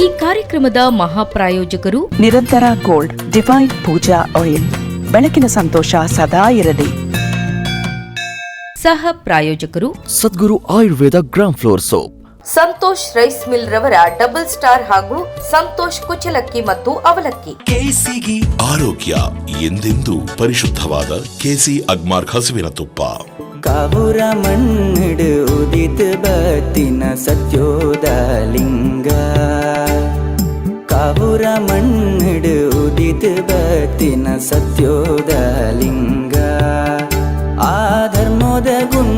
ಈ ಕಾರ್ಯಕ್ರಮದ ಮಹಾಪ್ರಾಯೋಜಕರು ನಿರಂತರ ಗೋಲ್ಡ್ ಡಿವೈನ್ ಪೂಜಾ ಆಯಿಲ್. ಬೆಳಕಿನ ಸಂತೋಷ ಸದಾ ಇರಲಿ. ಸಹ ಪ್ರಾಯೋಜಕರು Sadguru Ayurveda gram flour soap. Santosh rice mill ರವರ ಡಬಲ್ ಸ್ಟಾರ್ ಹಾಗೂ ಸಂತೋಷ್ ಕುಚಲಕ್ಕಿ ಮತ್ತು ಅವಲಕ್ಕಿ. ಕೆಸಿಗಿ ಆರೋಗ್ಯ ಎಂದೆಂದೂ ಪರಿಶುದ್ಧವಾದ ಕೆಸಿ ಅಗ್ಮಾರ್ ಹಸುವಿನ ತುಪ್ಪ. ಕಾವುರ ಮಣ್ಣಿಡು ಉದಿತ ಬತ್ತಿನ ಸತ್ಯೋದ ಲಿಂಗ ಕಾವುರ ಮಣ್ಣಿಡು ಉದಿತ ಬತ್ತಿನ ಸತ್ಯೋದ ಲಿಂಗ ಆ ಧರ್ಮೋದ ಗುಂಡೋಡು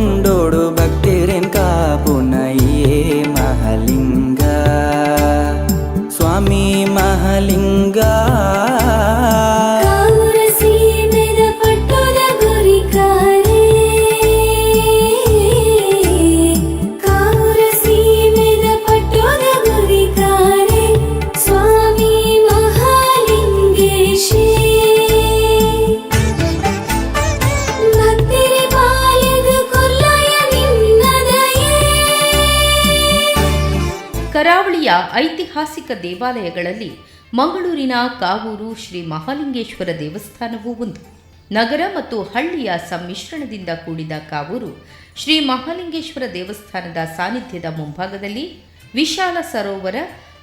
ಐತಿಹಾಸಿಕ ದೇವಾಲಯಗಳಲ್ಲಿ ಮಂಗಳೂರಿನ ಕಾವೂರು ಶ್ರೀ ಮಹಾಲಿಂಗೇಶ್ವರ ದೇವಸ್ಥಾನವೂ ಒಂದು. ನಗರ ಮತ್ತು ಹಳ್ಳಿಯ ಸಮ್ಮಿಶ್ರಣದಿಂದ ಕೂಡಿದ ಕಾವೂರು ಶ್ರೀ ಮಹಾಲಿಂಗೇಶ್ವರ ದೇವಸ್ಥಾನದ ಸಾನ್ನಿಧ್ಯದ ಮುಂಭಾಗದಲ್ಲಿ ವಿಶಾಲ ಸರೋವರ,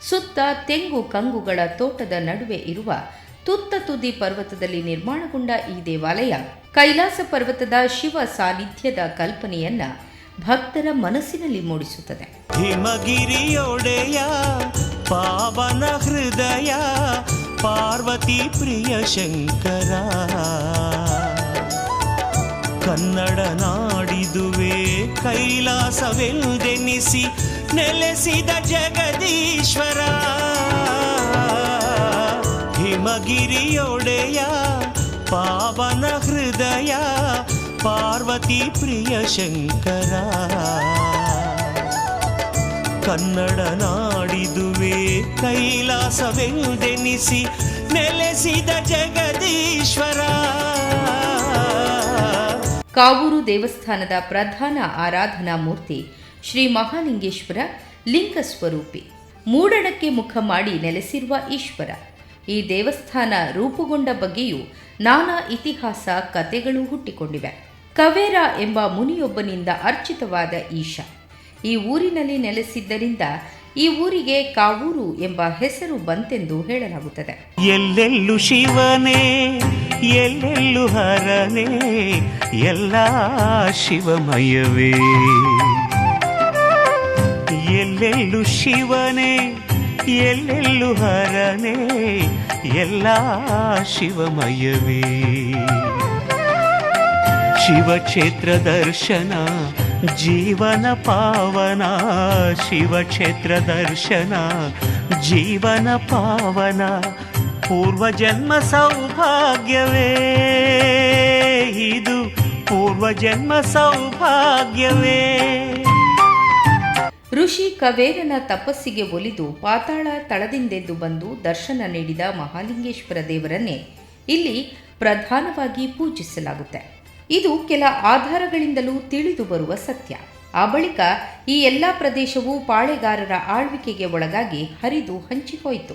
ಸುತ್ತ ತೆಂಗು ಕಂಗುಗಳ ತೋಟದ ನಡುವೆ ಇರುವ ತುತ್ತ ತುದಿ ಪರ್ವತದಲ್ಲಿ ನಿರ್ಮಾಣಗೊಂಡ ಈ ದೇವಾಲಯ ಕೈಲಾಸ ಪರ್ವತದ ಶಿವ ಸಾನ್ನಿಧ್ಯದ ಕಲ್ಪನೆಯನ್ನ ಭಕ್ತರ ಮನಸ್ಸಿನಲ್ಲಿ ಮೂಡಿಸುತ್ತದೆ. ಹಿಮಗಿರಿಯೊಡೆಯ ಪಾವನ ಹೃದಯ, ಪಾರ್ವತಿ ಪ್ರಿಯ ಶಂಕರ. ಕನ್ನಡ ನಾಡಿದುವೆ ಕೈಲಾಸವೆಲ್ದೆನಿಸಿ ನೆಲೆಸಿದ ಜಗದೀಶ್ವರ. ಹಿಮಗಿರಿಯೊಡೆಯ ಪಾವನ ಹೃದಯ ಪಾರ್ವತಿ ಪ್ರಿಯ ಶಂಕರ. ಕನ್ನಡ ನಾಡಿದುವೆ ಕೈಲಾಸವೆಂದೆನಿಸಿ ನೆಲೆಸಿದ ಜಗದೀಶ್ವರ. ಕಾವೂರು ದೇವಸ್ಥಾನದ ಪ್ರಧಾನ ಆರಾಧನಾ ಮೂರ್ತಿ ಶ್ರೀ ಮಹಾಲಿಂಗೇಶ್ವರ ಲಿಂಗ ಸ್ವರೂಪಿ. ಮೂಡಣಕ್ಕೆ ಮುಖ ಮಾಡಿ ನೆಲೆಸಿರುವ ಈಶ್ವರ. ಈ ದೇವಸ್ಥಾನ ರೂಪುಗೊಂಡ ಬಗ್ಗೆಯೂ ನಾನಾ ಇತಿಹಾಸ ಕಥೆಗಳು ಹುಟ್ಟಿಕೊಂಡಿವೆ. ಕವೇರ ಎಂಬ ಮುನಿಯೊಬ್ಬನಿಂದ ಅರ್ಚಿತವಾದ ಈಶ. ಈ ಊರಿನಲ್ಲಿ ನೆಲೆಸಿದ್ದರಿಂದ ಈ ಊರಿಗೆ ಕಾವೂರು ಎಂಬ ಹೆಸರು ಬಂತೆಂದು ಹೇಳಲಾಗುತ್ತದೆ. ಎಲ್ಲೆಲ್ಲು ಶಿವನೇ, ಎಲ್ಲೆಲ್ಲು ಹರನೇ, ಎಲ್ಲ ಶಿವಮಯವೇ. ಎಲ್ಲೆಲ್ಲು ಶಿವನೇ, ಎಲ್ಲೆಲ್ಲು ಹರನೇ, ಎಲ್ಲ ಶಿವಮಯವೇ. ಶಿವಕ್ಷೇತ್ರ ದರ್ಶನ, ಜೀವನ ಪಾವನ ಶಿವಕ್ಷೇತ್ರ ದರ್ಶನ, ಜೀವನ ಪಾವನ ಪೂರ್ವಜನ್ಮ ಸೌಭಾಗ್ಯವೇ. ಇದು ಪೂರ್ವ ಜನ್ಮ ಸೌಭಾಗ್ಯವೇ. ಋಷಿ ಕವೇರನ ತಪಸ್ಸಿಗೆ ಒಲಿದು ಪಾತಾಳ ತಳದಿಂದೆದ್ದು ಬಂದು ದರ್ಶನ ನೀಡಿದ ಮಹಾಲಿಂಗೇಶ್ವರ ದೇವರನ್ನೇ ಇಲ್ಲಿ ಪ್ರಧಾನವಾಗಿ ಪೂಜಿಸಲಾಗುತ್ತೆ. ಇದು ಕೆಲ ಆಧಾರಗಳಿಂದಲೂ ತಿಳಿದು ಬರುವ ಸತ್ಯ. ಆ ಬಳಿಕ ಈ ಎಲ್ಲ ಪ್ರದೇಶವು ಪಾಳೆಗಾರರ ಆಳ್ವಿಕೆಗೆ ಒಳಗಾಗಿ ಹರಿದು ಹಂಚಿಹೋಯಿತು.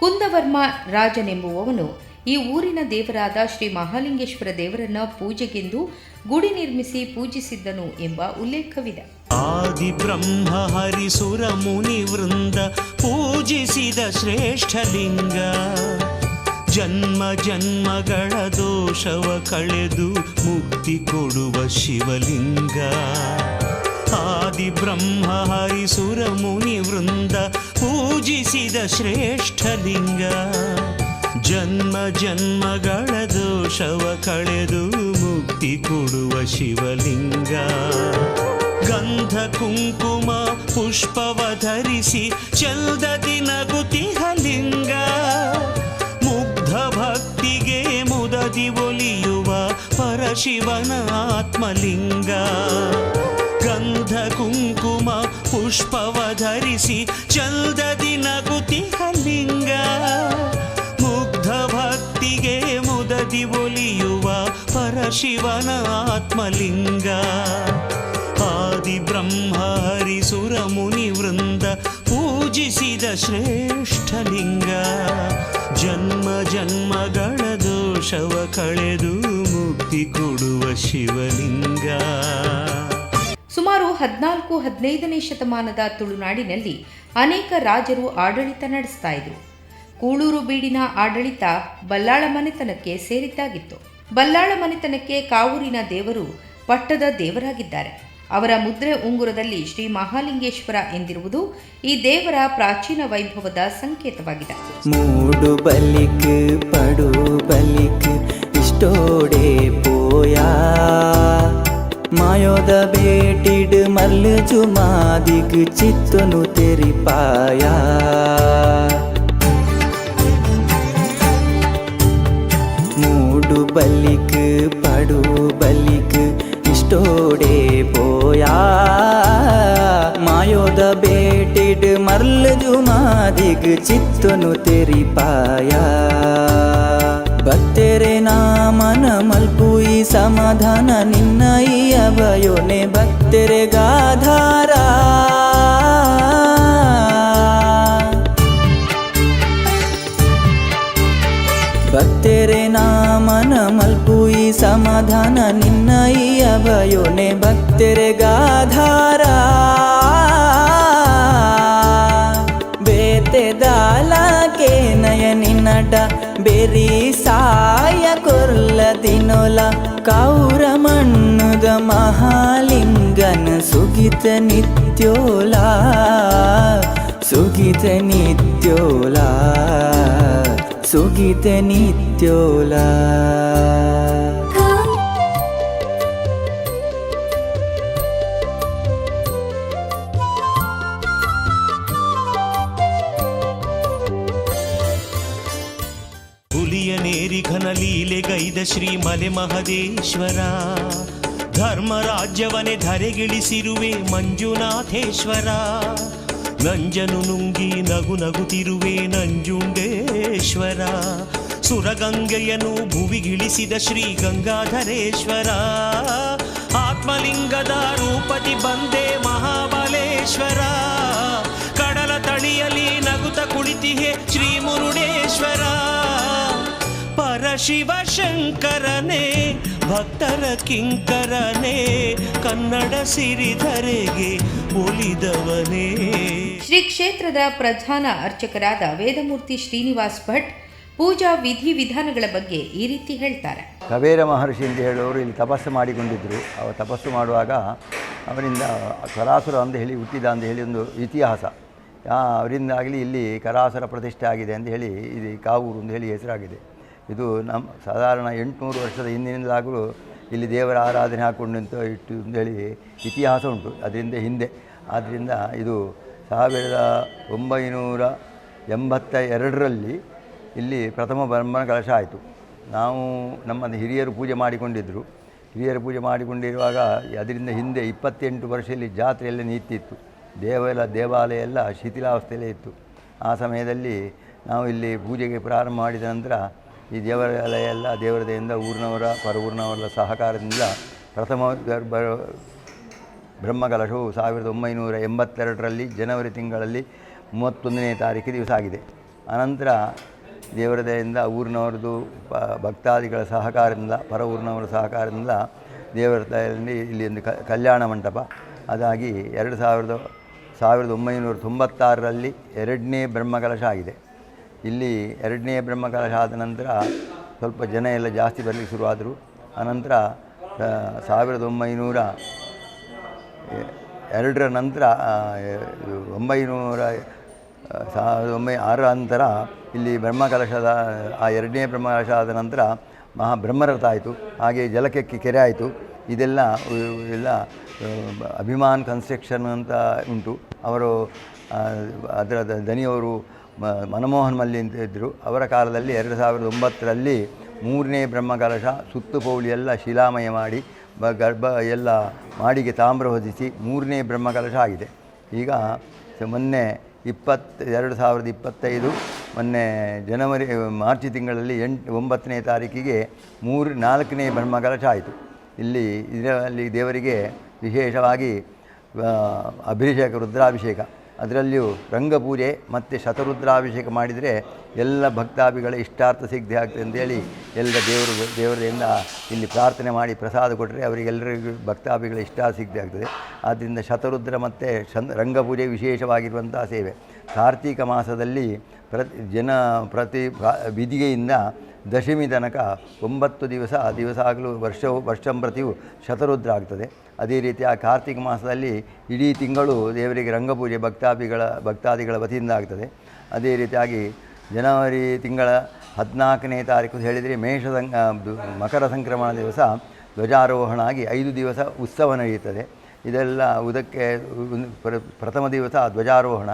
ಕುಂದವರ್ಮ ರಾಜನೆಂಬುವವನು ಈ ಊರಿನ ದೇವರಾದ ಶ್ರೀ ಮಹಾಲಿಂಗೇಶ್ವರ ದೇವರನ್ನ ಪೂಜೆಗೆಂದು ಗುಡಿ ನಿರ್ಮಿಸಿ ಪೂಜಿಸಿದ್ದನು ಎಂಬ ಉಲ್ಲೇಖವಿದೆ. ಆದಿ ಬ್ರಹ್ಮ ಹರಿಸುರ ಮುನಿ ವೃಂದ ಪೂಜಿಸಿದ ಶ್ರೇಷ್ಠ ಲಿಂಗ ಜನ್ಮ ಜನ್ಮಗಳ ದೋಷವ ಕಳೆದು ಮುಕ್ತಿ ಕೊಡುವ ಶಿವಲಿಂಗ. ಆದಿ ಬ್ರಹ್ಮ ಹರಿಸುರ ಮುನಿ ವೃಂದ ಪೂಜಿಸಿದ ಶ್ರೇಷ್ಠ ಲಿಂಗ. ಜನ್ಮ ಜನ್ಮಗಳ ದೋಷವ ಕಳೆದು ಮುಕ್ತಿ ಕೊಡುವ ಶಿವಲಿಂಗ. ಗಂಧ ಕುಂಕುಮ ಪುಷ್ಪವ ಧರಿಸಿ ಚಲ್ದದಿ ನಗುತಿಹ ಲಿಂಗ ಮುಗ್ಧ ಭಕ್ತಿಗೆ ಮುದದಿ ಒಲಿಯುವ ಪರಶಿವನ ಆತ್ಮಲಿಂಗ. ಗಂಧ, ಕುಂಕುಮ, ಪುಷ್ಪವ ಧರಿಸಿ ಚಲ್ದದಿ ನಗುತಿಹ ಲಿಂಗ ಮುಗ್ಧ ಭಕ್ತಿಗೆ ಮುದದಿ ಒಲಿಯುವ ಪರಶಿವನ ಆತ್ಮಲಿಂಗ. ಆದಿ ಬ್ರಹ್ಮ ಹರಿಸುರ ಮುನಿ ವೃಂದ ಪೂಜಿಸಿದ ಪೂಜಿಸಿದ ಶ್ರೇಷ್ಠ ಲಿಂಗ ಜನ್ಮ ಜನ್ಮಗಳ ದೋಷವ ಕಳೆದು ಮುಕ್ತಿ ಕೊಡುವ ಶಿವಲಿಂಗ. ಸುಮಾರು ಹದಿನಾಲ್ಕು, ಹದಿನೈದನೇ ಶತಮಾನದ ತುಳುನಾಡಿನಲ್ಲಿ ಅನೇಕ ರಾಜರು ಆಡಳಿತ ನಡೆಸ್ತಾ ಇದ್ರು. ಕೂಳೂರು ಬೀಡಿನ ಆಡಳಿತ ಬಲ್ಲಾಳ ಮನೆತನಕ್ಕೆ ಸೇರಿದ್ದಾಗಿತ್ತು. ಬಲ್ಲಾಳ ಮನೆತನಕ್ಕೆ ಕಾವೂರಿನ ದೇವರು ಪಟ್ಟದ ದೇವರಾಗಿದ್ದಾರೆ. ಅವರ ಮುದ್ರೆ ಉಂಗುರದಲ್ಲಿ ಶ್ರೀ ಮಹಾಲಿಂಗೇಶ್ವರ ಎಂದಿರುವುದು ಈ ದೇವರ ಪ್ರಾಚೀನ ವೈಭವದ ಸಂಕೇತವಾಗಿದೆ. ಮೂಡು ಬಲಿಕ್, ಪಡು ಬಲಿಕ್, ಇಷ್ಟೋಡೆ ಪೋಯಾ. ಮಾಯೋದ ಬೇಟಿಡ್ ಮಲ್ಲು ಜುಮಾದಿಗ್, ಚಿತ್ತನು ತೆರಿಪಾಯಾ. ಮೂಡು ಬಲಿಕ್ ಬೇಟಿಡ್ ಮರ್ಲ್ ಜುಮಾದಿಗ್ ಚಿತ್ತನು ತೆರಿಪಾಯಾ. ಭಕ್ತೆರೆ ನಾಮನ ಮಲ್ಪುಯಿ ಸಮಾಧಾನ ನಿನ್ನ ಈ ಅಭಯೋನೆ ಭಕ್ತೆರೆ ಗಾಧಾರ. ಭಕ್ತೆರೆ ನಾಮನ ಮಲ್ಪುಯಿ ಸಮಾಧಾನ ನಿನ್ನ ಈ ಅಭಯೋನೆ ಭಕ್ತೆರೆ ಗಾಧಾರ. ಬೇತೆ ದಾಲಕೆ ನಯನಿನಟ ಬೆರಿ ಸಾಯ ಕೊರ್ಲ ದಿನೊಲ ಕೌರ ಮಣ್ಣುದ ಮಹಾಲಿಂಗನ ಸುಗಿತ ನಿತ್ಯೋಲಾ ಸುಗಿತ ನಿತ್ಯೋಲಾ ಸುಗಿತ ನಿತ್ಯೋಲಾ ಹುಲಿಯ ನೇರಿ ಘನ ಲೀಲೆಗೈದ ಶ್ರೀ ಮಲೆ ಮಹದೇಶ್ವರ ಧರ್ಮರಾಜ್ಯವನೆ ಧರೆಗಿಳಿಸಿರುವೆ ಮಂಜುನಾಥೇಶ್ವರ. ನಂಜನು ನುಂಗಿ ನಗು ನಗುತ್ತಿರುವೆ ನಂಜುಂಡೇಶ್ವರ. ಸುರಗಂಗೆಯನು ಭುವಿಗಿಳಿಸಿದ ಶ್ರೀ ಗಂಗಾಧರೇಶ್ವರ. ಆತ್ಮಲಿಂಗದ ರೂಪದಿ ಬಂದೆ ಮಹಾಬಲೇಶ್ವರ. ಕಡಲ ತಳಿಯಲ್ಲಿ ನಗುತ ಕುಳಿತಿಹೆ ಶ್ರೀ ಮುರುಡೇಶ್ವರ. ಪರಶಿವ ಶಂಕರನೇ ಭಕ್ತರ ಕಿಂಕರನೇ ಕನ್ನಡ ಸಿರಿಧರೆಗೆ ಒಲಿದವನೇ. ಶ್ರೀ ಕ್ಷೇತ್ರದ ಪ್ರಧಾನ ಅರ್ಚಕರಾದ ವೇದಮೂರ್ತಿ ಶ್ರೀನಿವಾಸ್ ಭಟ್ ಪೂಜಾ ವಿಧಿ ವಿಧಾನಗಳ ಬಗ್ಗೆ ಈ ರೀತಿ ಹೇಳ್ತಾರೆ. ಕಬೇರ ಮಹರ್ಷಿ ಎಂದು ಹೇಳುವವರು ಇಲ್ಲಿ ತಪಸ್ಸು ಮಾಡಿಕೊಂಡಿದ್ದರು ಅವರು ತಪಸ್ಸು ಮಾಡುವಾಗ ಅವರಿಂದ ಕರಾಸುರ ಅಂತ ಹೇಳಿ ಹುಟ್ಟಿದ ಅಂತ ಹೇಳಿ ಒಂದು ಇತಿಹಾಸ. ಆ, ಅವರಿಂದಾಗಲಿ ಇಲ್ಲಿ ಕರಾಸುರ ಪ್ರತಿಷ್ಠೆ ಆಗಿದೆ ಅಂತ ಹೇಳಿ ಇದು ಕಾವೂರು ಅಂತ ಹೇಳಿ ಹೆಸರಾಗಿದೆ. ಇದು ನಮ್ಮ ಸಾಧಾರಣ ಎಂಟುನೂರು ವರ್ಷದ ಹಿಂದಿನಿಂದಲಾಗಲೂ ಇಲ್ಲಿ ದೇವರ ಆರಾಧನೆ ಹಾಕ್ಕೊಂಡು ಅಂತ ಇಟ್ಟು ಅಂತೇಳಿ ಇತಿಹಾಸ ಉಂಟು. ಅದರಿಂದ ಹಿಂದೆ. ಆದ್ದರಿಂದ ಇದು ಸಾವಿರದ ಒಂಬೈನೂರ ಎಂಬತ್ತ ಎರಡರಲ್ಲಿ ಇಲ್ಲಿ ಪ್ರಥಮ ಬ್ರಹ್ಮನ ಕಲಶ ಆಯಿತು. ನಾವು ನಮ್ಮ ಹಿರಿಯರು ಪೂಜೆ ಮಾಡಿಕೊಂಡಿದ್ದರು ಹಿರಿಯರು ಪೂಜೆ ಮಾಡಿಕೊಂಡಿರುವಾಗ ಅದರಿಂದ ಹಿಂದೆ ಇಪ್ಪತ್ತೆಂಟು ವರ್ಷ ಇಲ್ಲಿ ಜಾತ್ರೆ ಎಲ್ಲ ನಿಂತಿತ್ತು. ದೇವಾಲ, ದೇವಾಲಯ ಎಲ್ಲ ಶಿಥಿಲಾವಸ್ಥೆಯಲ್ಲೇ ಇತ್ತು. ಆ ಸಮಯದಲ್ಲಿ ನಾವು ಇಲ್ಲಿ ಪೂಜೆಗೆ ಪ್ರಾರಂಭ ಮಾಡಿದ ನಂತರ ಈ ದೇವಾಲಯ ಎಲ್ಲ ದೇವರ ದಯೆಯಿಂದ ಊರಿನವರ, ಪರಊರಿನವರ ಸಹಕಾರದಿಂದ ಪ್ರಥಮ ಬ್ರಹ್ಮಕಲಶವು ಸಾವಿರದ ಒಂಬೈನೂರ ಎಂಬತ್ತೆರಡರಲ್ಲಿ ಜನವರಿ ತಿಂಗಳಲ್ಲಿ ಮೂವತ್ತೊಂದನೇ ತಾರೀಕು ದಿವಸ ಆಗಿದೆ. ಅನಂತರ ದೇವರದೆಯಿಂದ ಊರಿನವರದು ಭಕ್ತಾದಿಗಳ ಸಹಕಾರದಿಂದ ಪರ ಊರಿನವರ ಸಹಕಾರದಿಂದ ದೇವರ ಇಲ್ಲಿ ಒಂದು ಕಲ್ಯಾಣ ಮಂಟಪ. ಅದಾಗಿ ಎರಡು ಸಾವಿರದ ಸಾವಿರದ ಒಂಬೈನೂರ ತೊಂಬತ್ತಾರರಲ್ಲಿ ಎರಡನೇ ಬ್ರಹ್ಮಕಲಶ ಆಗಿದೆ. ಇಲ್ಲಿ ಎರಡನೇ ಬ್ರಹ್ಮಕಲಶ ಆದ ನಂತರ ಸ್ವಲ್ಪ ಜನ ಎಲ್ಲ ಜಾಸ್ತಿ ಬರಲಿಕ್ಕೆ ಶುರುವಾದರು. ಆನಂತರ ಸಾವಿರದ ಒಂಬೈನೂರ ಎರಡರ ನಂತರ ಒಂಬೈನೂರ ಸಾವಿರದ ಒಂಬೈ ಆರರ ನಂತರ ಇಲ್ಲಿ ಬ್ರಹ್ಮಕಲಶದ ಆ ಎರಡನೇ ಬ್ರಹ್ಮಕಲಶ ಆದ ನಂತರ ಮಹಾಬ್ರಹ್ಮರಥ ಆಯಿತು. ಹಾಗೆ ಜಲಕಕ್ಕೆ ಕೆರೆ ಆಯಿತು. ಇದೆಲ್ಲ ಎಲ್ಲ ಅಭಿಮಾನ್ ಕನ್ಸ್ಟ್ರಕ್ಷನ್ ಅಂತ ಉಂಟು. ಅವರು ಅದರ ದನಿಯವರು ಮನಮೋಹನ್ ಮಲ್ಲಿ ಅಂತ ಇದ್ದರು ಅವರ ಕಾಲದಲ್ಲಿ ಎರಡು ಸಾವಿರದ ಒಂಬತ್ತರಲ್ಲಿ ಮೂರನೇ ಬ್ರಹ್ಮಕಲಶ ಸುತ್ತು ಪೌಳಿ ಎಲ್ಲ ಶಿಲಾಮಯ ಮಾಡಿ, ಬ, ಗರ್ಭ ಎಲ್ಲ ಮಾಡಿಗೆ ತಾಮ್ರ ಹೊದಿಸಿ ಮೂರನೇ ಬ್ರಹ್ಮಕಲಶ ಆಗಿದೆ. ಈಗ ಮೊನ್ನೆ ಇಪ್ಪತ್ತು, ಎರಡು ಸಾವಿರದ ಇಪ್ಪತ್ತೈದು, ಮೊನ್ನೆ ಜನವರಿ, ಮಾರ್ಚ್ ತಿಂಗಳಲ್ಲಿ ಎಂಟು, ಒಂಬತ್ತನೇ ತಾರೀಕಿಗೆ ಮೂರು, ನಾಲ್ಕನೇ ಬ್ರಹ್ಮಕಲಶ ಆಯಿತು. ಇಲ್ಲಿ ಇದರಲ್ಲಿ ದೇವರಿಗೆ ವಿಶೇಷವಾಗಿ ಅಭಿಷೇಕ, ರುದ್ರಾಭಿಷೇಕ. ಅದರಲ್ಲಿಯೂ ರಂಗಪೂಜೆ ಮತ್ತು ಶತರುದ್ರಾಭಿಷೇಕ ಮಾಡಿದರೆ ಎಲ್ಲ ಭಕ್ತಾಭಿಗಳ ಇಷ್ಟಾರ್ಥ ಸಿದ್ಧಿ ಆಗ್ತದೆ ಅಂತೇಳಿ ಎಲ್ಲ ದೇವರು ದೇವರಿಂದ ಇಲ್ಲಿ ಪ್ರಾರ್ಥನೆ ಮಾಡಿ ಪ್ರಸಾದ ಕೊಟ್ಟರೆ ಅವರಿಗೆಲ್ಲರಿಗೂ ಭಕ್ತಾಭಿಗಳ ಇಷ್ಟಾರ್ಥ ಸಿದ್ಧಿ ಆಗ್ತದೆ. ಆದ್ದರಿಂದ ಶತರುದ್ರ ಮತ್ತು ಶನ್ ರಂಗಪೂಜೆ ವಿಶೇಷವಾಗಿರುವಂಥ ಸೇವೆ. ಕಾರ್ತೀಕ ಮಾಸದಲ್ಲಿ ಪ್ರತಿ ಜನ ಪ್ರತಿ ವಿಧಿಗೆಯಿಂದ ದಶಮಿ ತನಕ ಒಂಬತ್ತು ದಿವಸ ದಿವಸ ಆಗಲೂ ವರ್ಷವು ವರ್ಷಂಪ್ರತಿಯು ಶತರುದ್ರ ಆಗ್ತದೆ. ಅದೇ ರೀತಿ ಆ ಕಾರ್ತಿಕ ಮಾಸದಲ್ಲಿ ಇಡೀ ತಿಂಗಳು ದೇವರಿಗೆ ರಂಗಪೂಜೆ ಭಕ್ತಾಭಿಗಳ, ಭಕ್ತಾದಿಗಳ ವತಿಯಿಂದ ಆಗ್ತದೆ. ಅದೇ ರೀತಿಯಾಗಿ ಜನವರಿ ತಿಂಗಳ ಹದಿನಾಲ್ಕನೇ ತಾರೀಕು ಹೇಳಿದರೆ ಮೇಷ ಮಕರ ಸಂಕ್ರಮಣ ದಿವಸ ಧ್ವಜಾರೋಹಣ ಆಗಿ ಐದು ದಿವಸ ಉತ್ಸವ ನಡೆಯುತ್ತದೆ. ಇದೆಲ್ಲ ಉದಕ್ಕೆ ಪ್ರಥಮ ದಿವಸ ಧ್ವಜಾರೋಹಣ.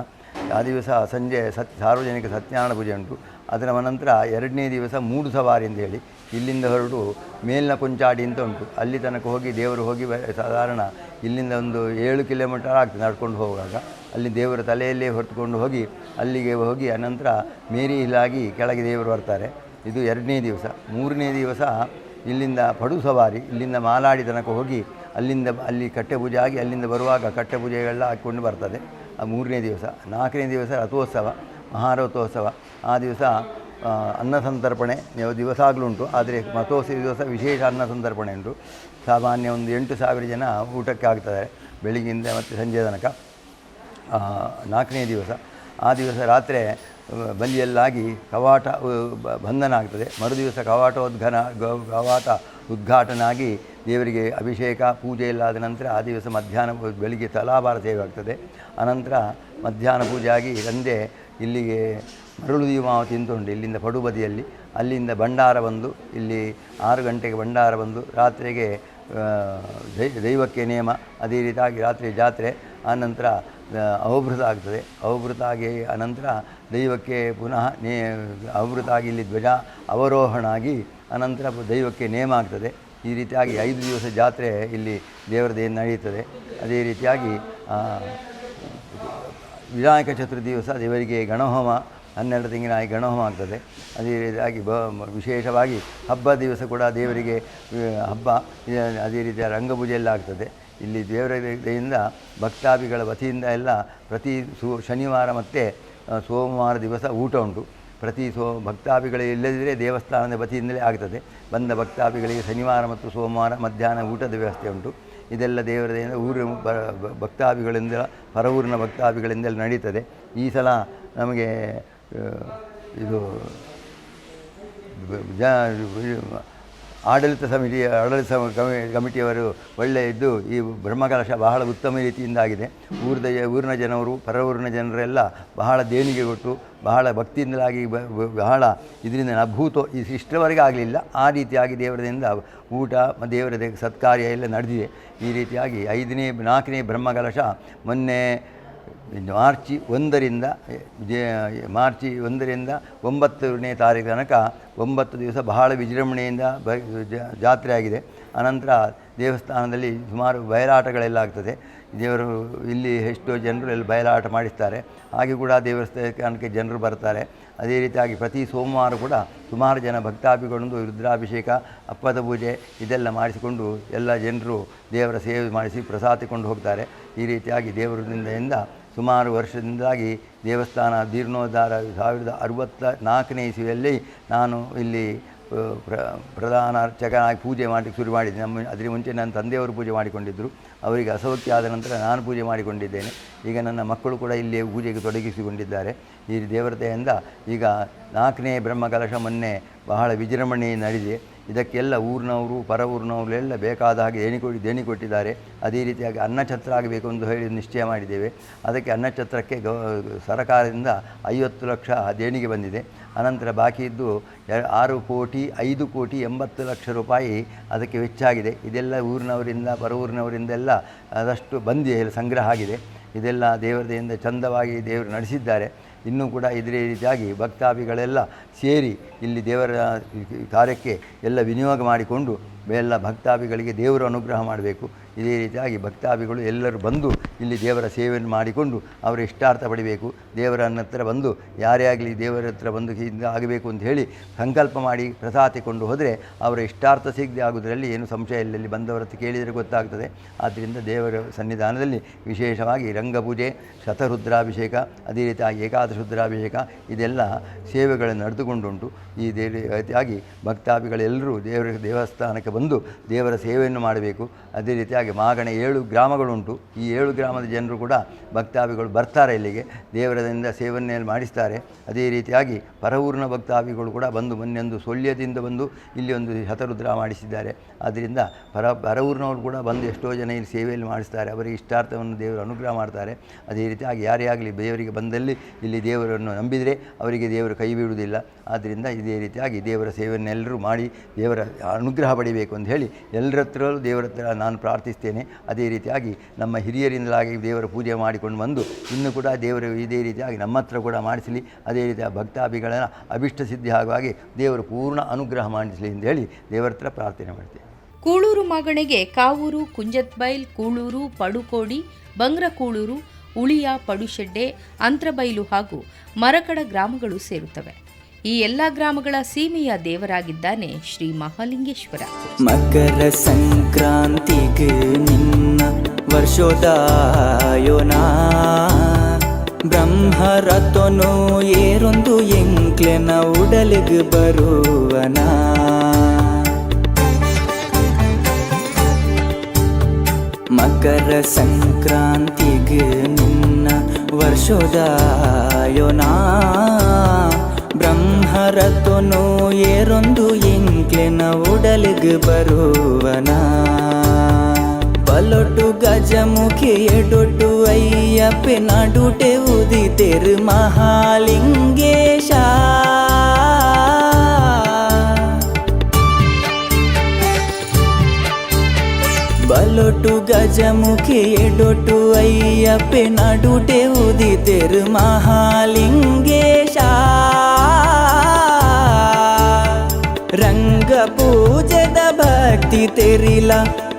ಆ ದಿವಸ ಸಂಜೆ ಸತ್ ಸಾರ್ವಜನಿಕ ಸತ್ಯನಾರಾಯಣ ಪೂಜೆ ಉಂಟು. ಅದರ ನಂತರ ಎರಡನೇ ದಿವಸ ಮೂಡು ಸವಾರಿ ಅಂತ ಹೇಳಿ ಇಲ್ಲಿಂದ ಹೊರಟು ಮೇಲಿನ ಕೊಂಚಾಡಿ ಅಂತ ಉಂಟು. ಅಲ್ಲಿ ತನಕ ಹೋಗಿ ದೇವರು ಹೋಗಿ ಸಾಧಾರಣ ಇಲ್ಲಿಂದ ಒಂದು ಏಳು ಕಿಲೋಮೀಟರ್ ಆಗ್ತದೆ ನಡ್ಕೊಂಡು ಹೋಗುವಾಗ. ಅಲ್ಲಿ ದೇವರ ತಲೆಯಲ್ಲೇ ಹೊರತುಕೊಂಡು ಹೋಗಿ ಅಲ್ಲಿಗೆ ಹೋಗಿ ಅನಂತರ ಮೇರಿ ಹಿಲಾಗಿ ಕೆಳಗೆ ದೇವರು ಬರ್ತಾರೆ. ಇದು ಎರಡನೇ ದಿವಸ. ಮೂರನೇ ದಿವಸ ಇಲ್ಲಿಂದ ಪಡು ಸವಾರಿ, ಇಲ್ಲಿಂದ ಮಾಲಾಡಿ ತನಕ ಹೋಗಿ ಅಲ್ಲಿಂದ ಅಲ್ಲಿ ಕಟ್ಟೆ ಪೂಜೆ ಆಗಿ ಅಲ್ಲಿಂದ ಬರುವಾಗ ಕಟ್ಟೆ ಪೂಜೆಗಳೆಲ್ಲ ಹಾಕ್ಕೊಂಡು ಬರ್ತದೆ. ಮೂರನೇ ದಿವಸ, ನಾಲ್ಕನೇ ದಿವಸ ರಥೋತ್ಸವ, ಮಹಾರಥೋತ್ಸವ. ಆ ದಿವಸ ಅನ್ನ ಸಂತರ್ಪಣೆ, ನೀವು ದಿವಸ ಆಗಲೂ ಉಂಟು ಆದರೆ ಮತೋತ್ಸವ ದಿವಸ ವಿಶೇಷ ಅನ್ನ ಸಂತರ್ಪಣೆ ಉಂಟು. ಸಾಮಾನ್ಯ ಒಂದು ಎಂಟು ಸಾವಿರ ಜನ ಊಟಕ್ಕೆ ಆಗ್ತದೆ ಬೆಳಿಗ್ಗೆಯಿಂದ ಮತ್ತು ಸಂಜೆ ತನಕ. ನಾಲ್ಕನೇ ದಿವಸ. ಆ ದಿವಸ ರಾತ್ರಿ ಬಲಿಯಲ್ಲಾಗಿ ಕವಾಟ ಬಂಧನ ಆಗ್ತದೆ. ಮರುದಿವಸ ಕವಾಟೋದ್ಘನ ಕವಾಟ ಉದ್ಘಾಟನೆ ಆಗಿ ದೇವರಿಗೆ ಅಭಿಷೇಕ, ಪೂಜೆ ಎಲ್ಲ ಆದ ನಂತರ ಆ ದಿವಸ ಮಧ್ಯಾಹ್ನ ಬೆಳಿಗ್ಗೆ ತಲಾಭಾರ ಸೇವೆ ಆಗ್ತದೆ. ಅನಂತರ ಮಧ್ಯಾಹ್ನ ಪೂಜೆ ಆಗಿ ಸಂಜೆ ಇಲ್ಲಿಗೆ ಮರಳು ದೀಮಾವತಿ ಉಂಟು ಇಲ್ಲಿಂದ ಪಡುಬದಿಯಲ್ಲಿ, ಅಲ್ಲಿಂದ ಭಂಡಾರ ಬಂದು ಇಲ್ಲಿ ಆರು ಗಂಟೆಗೆ ಭಂಡಾರ ಬಂದು ರಾತ್ರಿಗೆ ದೈವಕ್ಕೆ ನೇಮ, ಅದೇ ರೀತಿಯಾಗಿ ರಾತ್ರಿ ಜಾತ್ರೆ ಆನಂತರ ಅವಭೃತ ಆಗ್ತದೆ. ಅವಭೃತ ಆಗಿ ಅನಂತರ ದೈವಕ್ಕೆ ಪುನಃ ನೇ ಅವಭೃತ ಆಗಿ ಇಲ್ಲಿ ಧ್ವಜ ಅವರೋಹಣ ಆಗಿ ಅನಂತರ ದೈವಕ್ಕೆ ನೇಮ ಆಗ್ತದೆ. ಈ ರೀತಿಯಾಗಿ ಐದು ದಿವಸ ಜಾತ್ರೆ ಇಲ್ಲಿ ದೇವರದೇ ನಡೆಯುತ್ತದೆ. ಅದೇ ರೀತಿಯಾಗಿ ವಿನಾಯಕ ಚತುರ್ಥಿ ದಿವಸ ದೇವರಿಗೆ ಗಣಹೋಮ, ಹನ್ನೆರಡು ತಿಂಗಳಿನಾಗಿ ಗಣಹೋಮ ಆಗ್ತದೆ. ಅದೇ ರೀತಿಯಾಗಿ ಬ, ವಿಶೇಷವಾಗಿ ಹಬ್ಬ ದಿವಸ ಕೂಡ ದೇವರಿಗೆ ಹಬ್ಬ ಅದೇ ರೀತಿಯ ರಂಗಪೂಜೆ ಎಲ್ಲ ಆಗ್ತದೆ. ಇಲ್ಲಿ ದೇವರ ವೇದೆಯಿಂದ ಭಕ್ತಾಭಿಗಳ ವತಿಯಿಂದ ಎಲ್ಲ ಪ್ರತಿ ಶನಿವಾರ ಮತ್ತು ಸೋಮವಾರ ದಿವಸ ಊಟ ಉಂಟು. ಪ್ರತಿ ಸೋ ಭಕ್ತಾಭಿಗಳು ಇಲ್ಲದಿದ್ದರೆ ದೇವಸ್ಥಾನದ ವತಿಯಿಂದಲೇ ಆಗ್ತದೆ. ಬಂದ ಭಕ್ತಾಭಿಗಳಿಗೆ ಶನಿವಾರ ಮತ್ತು ಸೋಮವಾರ ಮಧ್ಯಾಹ್ನ ಊಟದ ವ್ಯವಸ್ಥೆ ಉಂಟು. ಇದೆಲ್ಲ ದೇವರದಿಂದ ಊರಿನ ಭಕ್ತಾಭಿಗಳಿಂದ, ಹೊರಊರಿನ ಭಕ್ತಾಭಿಗಳಿಂದೆಲ್ಲ ನಡೀತದೆ. ಈ ಸಲ ನಮಗೆ ಇದು ಆಡಳಿತ ಸಮಿತಿಯ ಆಡಳಿತ ಸಮ- ಕಮಿ ಕಮಿಟಿಯವರು ಒಳ್ಳೆ ಇದ್ದು ಈ ಬ್ರಹ್ಮಕಲಶ ಬಹಳ ಉತ್ತಮ ರೀತಿಯಿಂದ ಆಗಿದೆ. ಊರದ, ಊರಿನ ಜನರು ಊರಿನ ಜನರೆಲ್ಲ ಬಹಳ ದೇಣಿಗೆ ಕೊಟ್ಟು, ಬಹಳ ಭಕ್ತಿಯಿಂದಲಾಗಿ ಬಹಳ ಇದರಿಂದ ಅಭೂತ ಈ ಇಷ್ಟರವರೆಗೆ ಆಗಲಿಲ್ಲ. ಆ ರೀತಿಯಾಗಿ ದೇವರದಿಂದ ಊಟ ದೇವರದ ದೇವರ ಸತ್ಕಾರ್ಯ ಎಲ್ಲ ನಡೆದಿದೆ. ಈ ರೀತಿಯಾಗಿ ಐದನೇ, ನಾಲ್ಕನೇ ಬ್ರಹ್ಮಕಲಶ ಮೊನ್ನೆ ಮಾರ್ಚಿ ಒಂದರಿಂದ ಮಾರ್ಚ್ ಒಂದರಿಂದ ಒಂಬತ್ತನೇ ತಾರೀಕು ತನಕ ಒಂಬತ್ತು ದಿವಸ ಬಹಳ ವಿಜೃಂಭಣೆಯಿಂದ ಬ ಜಾತ್ರೆ ಆಗಿದೆ. ಅನಂತರ ದೇವಸ್ಥಾನದಲ್ಲಿ ಸುಮಾರು ಬಯಲಾಟಗಳೆಲ್ಲ ಆಗ್ತದೆ. ದೇವರು ಇಲ್ಲಿ ಎಷ್ಟೋ ಜನರು ಇಲ್ಲಿ ಬಯಲಾಟ ಮಾಡಿಸ್ತಾರೆ. ಹಾಗೆ ಕೂಡ ದೇವಸ್ಥಾನಕ್ಕೆ ಜನರು ಬರ್ತಾರೆ. ಅದೇ ರೀತಿಯಾಗಿ ಪ್ರತಿ ಸೋಮವಾರ ಕೂಡ ಸುಮಾರು ಜನ ಭಕ್ತಾಭಿಗೊಂಡು ರುದ್ರಾಭಿಷೇಕ, ಅಪ್ಪದ ಪೂಜೆ ಇದೆಲ್ಲ ಮಾಡಿಸಿಕೊಂಡು ಎಲ್ಲ ಜನರು ದೇವರ ಸೇವೆ ಮಾಡಿಸಿ ಪ್ರಸಾದಿಕೊಂಡು ಹೋಗ್ತಾರೆ. ಈ ರೀತಿಯಾಗಿ ದೇವರದಿಂದ ಸುಮಾರು ವರ್ಷದಿಂದಾಗಿ ದೇವಸ್ಥಾನ ಜೀರ್ಣೋದ್ಧಾರ ಸಾವಿರದ ಅರವತ್ತ ನಾಲ್ಕನೇ ಇಸುವಿಯಲ್ಲಿ ನಾನು ಇಲ್ಲಿ ಪ್ರ, ಪ್ರಧಾನ ಅರ್ಚಕನಾಗಿ ಪೂಜೆ ಮಾಡಲಿಕ್ಕೆ ಶುರು ಮಾಡಿದ್ದೆ. ನಮ್ಮ ಅದರ ಮುಂಚೆ ನನ್ನ ತಂದೆಯವರು ಪೂಜೆ ಮಾಡಿಕೊಂಡಿದ್ದರು. ಅವರಿಗೆ ಅಸೌಖ್ಯ ಆದ ನಂತರ ನಾನು ಪೂಜೆ ಮಾಡಿಕೊಂಡಿದ್ದೇನೆ. ಈಗ ನನ್ನ ಮಕ್ಕಳು ಕೂಡ ಇಲ್ಲಿ ಪೂಜೆಗೆ ತೊಡಗಿಸಿಕೊಂಡಿದ್ದಾರೆ. ಈ ದೇವರತೆಯಿಂದ ಈಗ ನಾಲ್ಕನೇ ಬ್ರಹ್ಮಕಲಶ ಮೊನ್ನೆ ಬಹಳ ವಿಜೃಂಭಣೆ ನಡೆದಿದೆ. ಇದಕ್ಕೆಲ್ಲ ಊರಿನವರು ಪರ ಊರಿನವರು ಎಲ್ಲ ಬೇಕಾದ ಹಾಗೆ ದೇಣಿ ಕೊಡಿ ದೇಣಿ ಕೊಟ್ಟಿದ್ದಾರೆ. ಅದೇ ರೀತಿಯಾಗಿ ಅನ್ನಛತ್ರ ಆಗಬೇಕು ಎಂದು ಹೇಳಿ ನಿಶ್ಚಯ ಮಾಡಿದ್ದೇವೆ. ಅದಕ್ಕೆ ಅನ್ನಛತ್ರಕ್ಕೆ ಗೌ, ಸರಕಾರದಿಂದ ಐವತ್ತು ಲಕ್ಷ ದೇಣಿಗೆ ಬಂದಿದೆ. ಅನಂತರ ಬಾಕಿ ಇದ್ದು ಆರು ಕೋಟಿ, ಐದು ಕೋಟಿ ಎಂಬತ್ತು ಲಕ್ಷ ರೂಪಾಯಿ ಅದಕ್ಕೆ ವೆಚ್ಚಾಗಿದೆ. ಇದೆಲ್ಲ ಊರಿನವರಿಂದ ಪರ ಊರಿನವರಿಂದೆಲ್ಲ ಅದಷ್ಟು ಬಂದಿದೆ ಸಂಗ್ರಹ ಆಗಿದೆ. ಇದೆಲ್ಲ ದೇವರದೆಯಿಂದ ಚಂದವಾಗಿ ದೇವರು ನಡೆಸಿದ್ದಾರೆ. ಇನ್ನೂ ಕೂಡ ಇದೇ ರೀತಿಯಾಗಿ ಭಕ್ತಾಭಿಗಳೆಲ್ಲ ಸೇರಿ ಇಲ್ಲಿ ದೇವರ ಕಾರ್ಯಕ್ಕೆ ಎಲ್ಲ ವಿನಿಯೋಗ ಮಾಡಿಕೊಂಡು ಎಲ್ಲ ಭಕ್ತಾಭಿಗಳಿಗೆ ದೇವರು ಅನುಗ್ರಹ ಮಾಡಬೇಕು. ಇದೇ ರೀತಿಯಾಗಿ ಭಕ್ತಾಭಿಗಳು ಎಲ್ಲರೂ ಬಂದು ಇಲ್ಲಿ ದೇವರ ಸೇವೆಯನ್ನು ಮಾಡಿಕೊಂಡು ಅವರ ಇಷ್ಟಾರ್ಥ ಪಡಿಬೇಕು. ದೇವರ ಹತ್ರ ಬಂದು ಯಾರೇ ಆಗಲಿ ದೇವರ ಹತ್ರ ಬಂದು ಆಗಬೇಕು ಅಂತ ಹೇಳಿ ಸಂಕಲ್ಪ ಮಾಡಿ ಪ್ರಸಾತಿಕೊಂಡು ಹೋದರೆ ಅವರ ಇಷ್ಟಾರ್ಥ ಸಿಗದೆ ಆಗುವುದರಲ್ಲಿ ಏನು ಸಂಶಯ ಇಲ್ಲಲ್ಲಿ ಬಂದವರ ಹತ್ರ ಕೇಳಿದರೆ ಗೊತ್ತಾಗ್ತದೆ. ಆದ್ದರಿಂದ ದೇವರ ಸನ್ನಿಧಾನದಲ್ಲಿ ವಿಶೇಷವಾಗಿ ರಂಗಪೂಜೆ, ಶತರುದ್ರಾಭಿಷೇಕ, ಅದೇ ರೀತಿಯಾಗಿ ಏಕಾದಶ ರುದ್ರಾಭಿಷೇಕ ಇದೆಲ್ಲ ಸೇವೆಗಳನ್ನು ನಡೆದುಕೊಂಡುಂಟು. ಈ ದೇ ರೀತಿಯಾಗಿ ಭಕ್ತಾಭಿಗಳೆಲ್ಲರೂ ದೇವರ ದೇವಸ್ಥಾನಕ್ಕೆ ಬಂದು ದೇವರ ಸೇವೆಯನ್ನು ಮಾಡಬೇಕು. ಅದೇ ರೀತಿಯಾಗಿ ಮಾಗಣ ಏಳು ಗ್ರಾಮಗಳುಂಟು. ಈ ಏಳು ಗ್ರಾಮದ ಜನರು ಕೂಡ ಭಕ್ತಾಭಿಗಳು ಬರ್ತಾರೆ ಇಲ್ಲಿಗೆ. ದೇವರದಿಂದ ಸೇವನೆಯಲ್ಲಿ ಮಾಡಿಸ್ತಾರೆ. ಅದೇ ರೀತಿಯಾಗಿ ಪರವೂರಿನ ಭಕ್ತಾಭಿಗಳು ಕೂಡ ಬಂದು ಮೊನ್ನೆಂದು ಸೊಳ್ಳ್ಯದಿಂದ ಬಂದು ಇಲ್ಲಿ ಒಂದು ಶತರುದ್ರ ಮಾಡಿಸಿದ್ದಾರೆ. ಆದ್ದರಿಂದ ಪರ, ಪರವೂರಿನವರು ಕೂಡ ಬಂದು ಎಷ್ಟೋ ಜನ ಇಲ್ಲಿ ಸೇವೆಯಲ್ಲಿ ಮಾಡಿಸ್ತಾರೆ. ಅವರಿಗೆ ಇಷ್ಟಾರ್ಥವನ್ನು ದೇವರು ಅನುಗ್ರಹ ಮಾಡ್ತಾರೆ. ಅದೇ ರೀತಿಯಾಗಿ ಯಾರೇ ಆಗಲಿ ದೇವರಿಗೆ ಬಂದಲ್ಲಿ ಇಲ್ಲಿ ದೇವರನ್ನು ನಂಬಿದರೆ ಅವರಿಗೆ ದೇವರು ಕೈ ಬಿಡುವುದಿಲ್ಲ ಆದ್ದರಿಂದ ಇದೇ ರೀತಿಯಾಗಿ ದೇವರ ಸೇವೆಯನ್ನೆಲ್ಲರೂ ಮಾಡಿ ದೇವರ ಅನುಗ್ರಹ ಪಡಿಬೇಕು ಅಂತ ಹೇಳಿ ಎಲ್ಲರ ಹತ್ರಲ್ಲೂ ದೇವರ ಹತ್ರ ನಾನು ಪ್ರಾರ್ಥಿಸ್ತೇನೆ ಅದೇ ರೀತಿಯಾಗಿ ನಮ್ಮ ಹಿರಿಯರಿಂದಲಾಗಿ ದೇವರ ಪೂಜೆ ಮಾಡಿಕೊಂಡು ಬಂದು ಇನ್ನು ಕೂಡ ದೇವರು ಇದೇ ರೀತಿಯಾಗಿ ನಮ್ಮ ಹತ್ರ ಕೂಡ ಮಾಡಿಸಲಿ. ಅದೇ ರೀತಿಯ ಭಕ್ತಾಭಿಗಳ ಅಭಿಷ್ಟ ಸಿದ್ಧಿ ಆಗುವಾಗಿ ದೇವರು ಪೂರ್ಣ ಅನುಗ್ರಹ ಮಾಡಿಸಲಿ ಎಂದು ಹೇಳಿ ದೇವರ ಪ್ರಾರ್ಥನೆ ಮಾಡ್ತೇನೆ. ಕೂಳೂರು ಮಾಗಣೆಗೆ ಕಾವೂರು, ಕುಂಜತ್ಬೈಲ್, ಕೂಳೂರು, ಪಡುಕೋಡಿ, ಬಂಗ್ರಕೂಳೂರು, ಉಳಿಯ, ಪಡುಶೆಡ್ಡೆ, ಅಂತ್ರಬೈಲು ಹಾಗೂ ಮರಕಡ ಗ್ರಾಮಗಳು ಸೇರುತ್ತವೆ. ಈ ಎಲ್ಲ ಗ್ರಾಮಗಳ ಸೀಮೆಯ ದೇವರಾಗಿದ್ದಾನೆ ಶ್ರೀ ಮಹಾಲಿಂಗೇಶ್ವರ. ಮಕರ ಸಂಕ್ರಾಂತಿಗೆ ನಿನ್ನ ವರ್ಷೋದಾಯೋನಾ ಬ್ರಹ್ಮರತನು ಏರೊಂದು ಎಂಕ್ಲೆನ ಉಡಲಿಗೆ ಬರುವನ. ಮಕರ ಸಂಕ್ರಾಂತಿಗೆ ನಿನ್ನ ವರ್ಷೋದಾಯೋನಾ ಬ್ರಹ್ಮರತನು ಏರೊಂದು ಎಂಕ್ಲೆನ ಉಡಲಿಗೆ ಬರುವನಾ ಬಲೊಟ್ಟು ಗಜಮುಖಿ ಎಡೊಟ್ಟು ಅಯ್ಯಪ್ಪೆ ನಡುಟೆ ಉದಿತೆರು ಮಹಾಲಿಂಗೇಶ ಬಲೊಟ್ಟು ಗಜಮುಖಿ ಎಡೊಟ್ಟು ಅಯ್ಯಪ್ಪೆ ನಡುಟೆ ಉದಿತೆರು ಮಹಾಲಿಂಗೇಶ ಪೂಜೆದ ಭಕ್ತಿ ತೆರಿಲ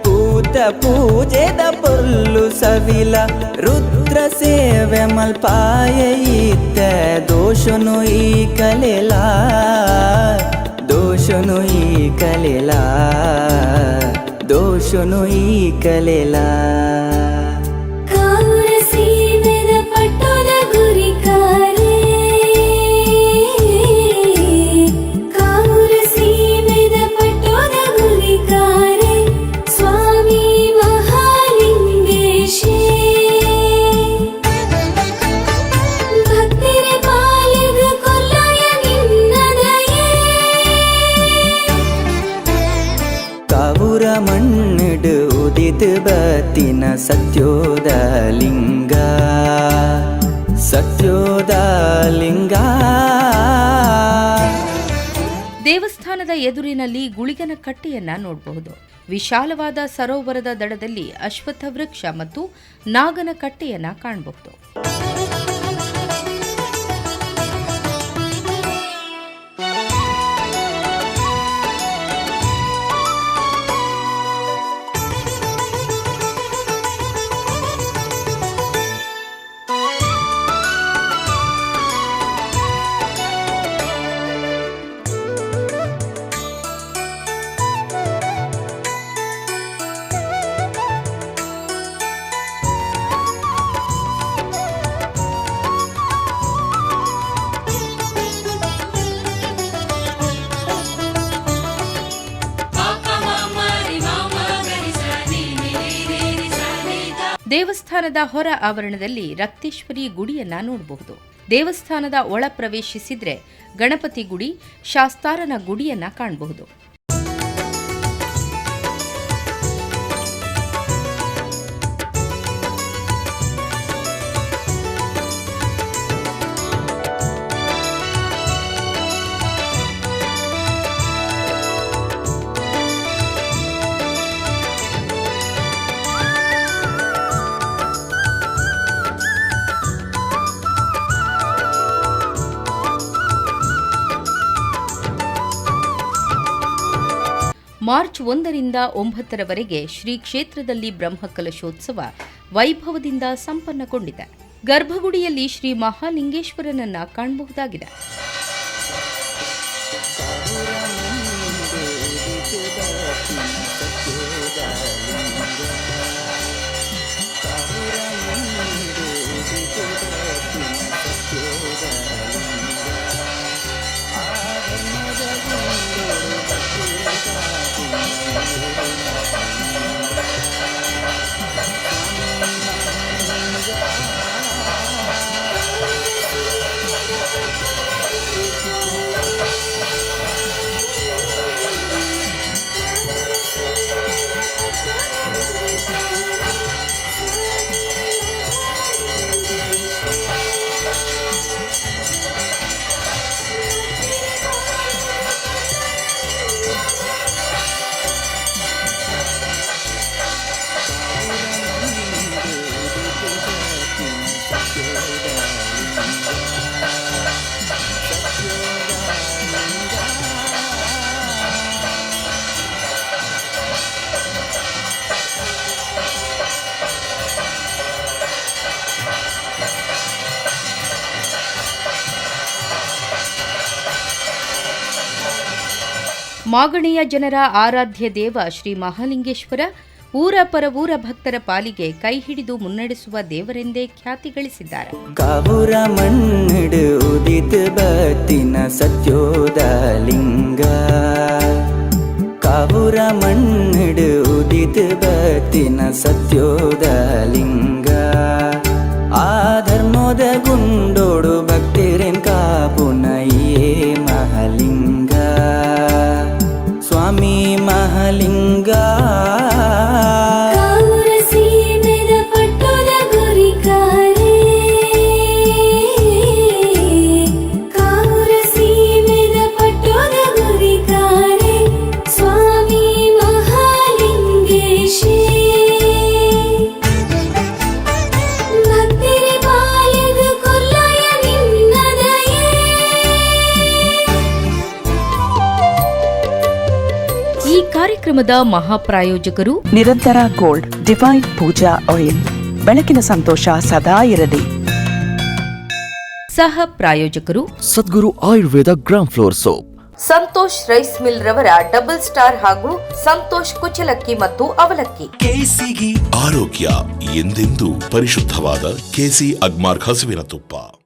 ಪೂತ ಪೂಜೆದ ಪೊಲ್ಲು ಸವಿಲ ರುದ್ರ ಸೇವೆ ಮಲ್ಪಾಯ ಇತ್ತ ದೋಷನು ಈ ಕಲೆಲ ದೋಷನು ಈ ಕಲೆಲ ದೋಷನು ಈ ಕಲೆಲ ಬತ್ತಿನ ಸತ್ಯೋದ ಲಿಂಗ ದೇವಸ್ಥಾನದ ಎದುರಿನಲ್ಲಿ ಗುಳಿಗನ ಕಟ್ಟೆಯನ್ನ ನೋಡಬಹುದು. ವಿಶಾಲವಾದ ಸರೋವರದ ದಡದಲ್ಲಿ ಅಶ್ವತ್ಥ ವೃಕ್ಷ ಮತ್ತು ನಾಗನ ಕಟ್ಟೆಯನ್ನ ಕಾಣಬಹುದು. ದೇವಸ್ಥಾನದ ಹೊರ ಆವರಣದಲ್ಲಿ ರಕ್ತೇಶ್ವರಿ ಗುಡಿಯನ್ನ ನೋಡಬಹುದು. ದೇವಸ್ಥಾನದ ಒಳ ಪ್ರವೇಶಿಸಿದ್ರೆ ಗಣಪತಿ ಗುಡಿ ಶಾಸ್ತಾರನ ಗುಡಿಯನ್ನ ಕಾಣಬಹುದು. ಮಾರ್ಚ್ ಒಂದರಿಂದ ಒಂಬತ್ತರವರೆಗೆ ಶ್ರೀ ಕ್ಷೇತ್ರದಲ್ಲಿ ಬ್ರಹ್ಮಕಲಶೋತ್ಸವ ವೈಭವದಿಂದ ಸಂಪನ್ನಗೊಂಡಿದೆ. ಗರ್ಭಗುಡಿಯಲ್ಲಿ ಶ್ರೀ ಮಹಾಲಿಂಗೇಶ್ವರನನ್ನ ಕಾಣಬಹುದಾಗಿದೆ. ಮಾಗಣೆಯ ಜನರ ಆರಾಧ್ಯ ದೇವ ಶ್ರೀ ಮಹಾಲಿಂಗೇಶ್ವರ, ಊರ ಪರವೂರ ಭಕ್ತರ ಪಾಲಿಗೆ ಕೈ ಹಿಡಿದು ಮುನ್ನಡೆಸುವ ದೇವರೆಂದೇ ಖ್ಯಾತಿ ಗಳಿಸಿದ್ದಾರೆ. ಕಾವುರ ಮಣ್ಣಿಡು ಉದಿತ ಬತ್ತಿನ ಸತ್ಯೋದ ಲಿಂಗ. ಕಾವುರ ಮಣ್ಣಿಡು ಉದಿತ ಬತ್ತಿನ ಸತ್ಯೋದ ಲಿಂಗ. ಆ ಧರ್ಮೋದ ಗುಂಡೋಡು ಭಕ್ತಿರೆನ್ ಕಾಪುನ ಏ ಮಹಲಿಂಗ. ಮಹಲಿಂಗ ಕಾರ್ಯಕ್ರಮದ ಮಹಾಪ್ರಾಯೋಜಕರು ನಿರಂತರ ಗೋಲ್ಡ್ ಡಿವೈನ್ ಪೂಜಾ ಆಯಿಲ್. ಬೆಳಕಿನ ಸಂತೋಷ ಸದಾ ಇರಲಿ. ಸಹ ಪ್ರಾಯೋಜಕರು Sadguru Ayurveda gram flour soap. Santosh rice mill ರವರ ಡಬಲ್ ಸ್ಟಾರ್ ಹಾಗೂ ಸಂತೋಷ್ ಕುಚಲಕ್ಕಿ ಮತ್ತು ಅವಲಕ್ಕಿ. ಕೆಸಿಗಿ ಆರೋಗ್ಯ ಎಂದೆಂದೂ ಪರಿಶುದ್ಧವಾದ ಕೆಸಿ ಅಗ್ಮಾರ್ಕ್ ಹಸುವಿನ ತುಪ್ಪ.